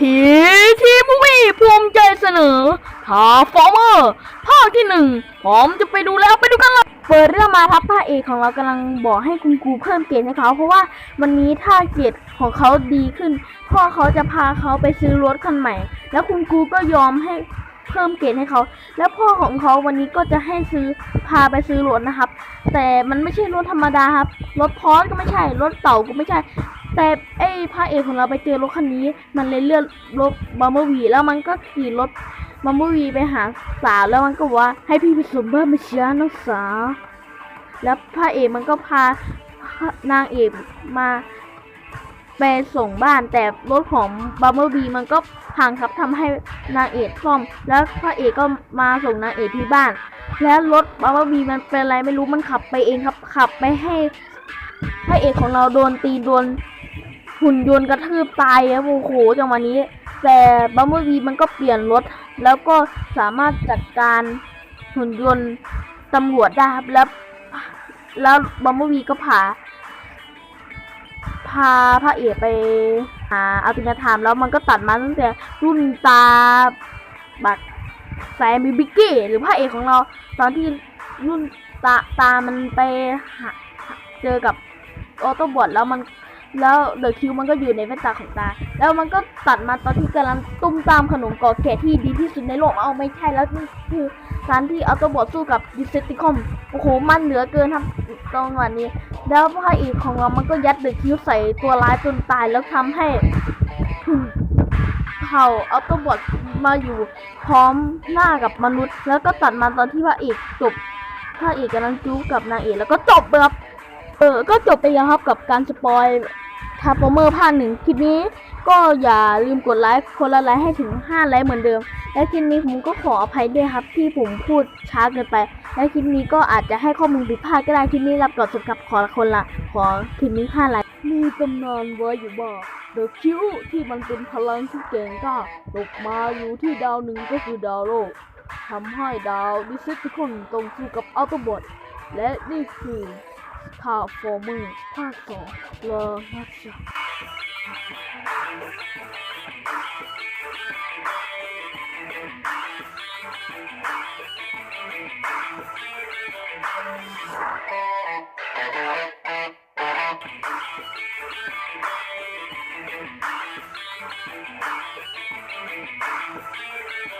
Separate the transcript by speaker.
Speaker 1: ผีทีมวี่ภูมิใจเสนอทาฟอร์เมอร์ภาคที่หนึ่งผมจะไปดูแล้วไปดูกันเลยเปิดเรื่องมาครับภาคเอกของเรากำลังบอกให้คุณครูเพิ่มเกรดให้เขาเพราะว่าวันนี้ถ้าเกรดของเขาดีขึ้นพ่อเขาจะพาเขาไปซื้อรถคันใหม่ แล้วคุณครูก็ยอมให้ เพิ่มเกรดให้เขา แล้วพ่อของเขาวันนี้ก็จะให้ซื้อพาไปซื้อรถนะครับ แต่มันไม่ใช่รถธรรมดาครับ รถพอร์ชก็ไม่ใช่ รถเต่าก็ไม่ใช่ แต่ไอ้พระเอกของเราไปเจอรถคันนี้ มันเลยเลือกรถบัมเบอร์วีแล้วมันก็ขี่รถบัมเบอร์วีไปหาสาวแล้วมันก็ว่าให้พี่ไปส่งบ้านมาเชียร์น้องสาวแล้วพระเอกมันก็พานางเอกมา ไปส่งบ้านแต่รถของบัมเบอร์วีมันก็พังครับทำให้นางเอกซ่อม แล้วพระเอกก็มาส่งนางเอกที่บ้าน แล้วรถบัมเบอร์วีมันเป็นอะไรไม่รู้มันขับไปเองครับ ขับไปให้พระเอกของเราโดนตีโดนหุ่นยนต์กระทืบตายครับโอ้โหจังหวะนี้ แต่บัมเบอร์บีมันก็เปลี่ยนรถ แล้วก็สามารถจัดการหุ่นยนต์ตำรวจได้ครับแล้วแล้วบัมเบอร์บีก็พาาพระเอกไปหาอาตินาธรรมแล้วมันก็ตัดมาตั้งแต่รุ่นตาบักแซมบิบิกี้หรือพระเอกของเรา ตอนที่รุ่นตาตามันไปหาเจอกับออโต้บอทแล้วมันแล้วเดอะคิวมันก็อยู่ในแว่นตาของตา แล้วมันก็ตัดมาตอนที่กำลังตุ้มตามขนมกอแกะที่ดีที่สุดในโลกเอาไม่ใช่แล้วนี่คือการที่ออโต้บอทสู้กับดิเซติคอมโอ้โหมันเหลือเกินครับตรงวันนี้ แล้วพระเอกของเรามันก็ยัดเดอะคิวใส่ตัวร้ายจนตายแล้วทำให้เผ่าออโตบอทมาอยู่พร้อมหน้ากับมนุษย์ แล้วก็ตัดมาตอนที่พระเอกจบพระเอกกำลังจู้กับนางเอกแล้วก็จบเลยครับเออก็จบไปแล้วครับกับการสปอยทาร์ฟอร์เมอร์ภาคหนึ่งคลิปนี้ก็อย่าลืมกดไลค์คนละไลค์ให้ถึง 5 ไลค์เหมือนเดิม และคลิปนี้ผมก็ขออภัยด้วยครับที่ผมพูดช้าเกินไป และคลิปนี้ก็อาจจะให้ข้อมูลผิดพลาดก็ได้คลิปนี้รับก่อนสุดกับขอคนละขอคลิปนี้ห้าไลค์มีตำนานไว้อยู่บ่กเดอะคิวที่มันเป็นพลังที่เก่งก้าตกมาอยู่ที่ดาวหนึ่งก็คือดาวโลกทำให้ดาวดิเซติคนตรงสู้กับอัลตบอดและนี่คือทาฟอร์เมอร์ภาคสองลอนะจ๊ะ Thank you.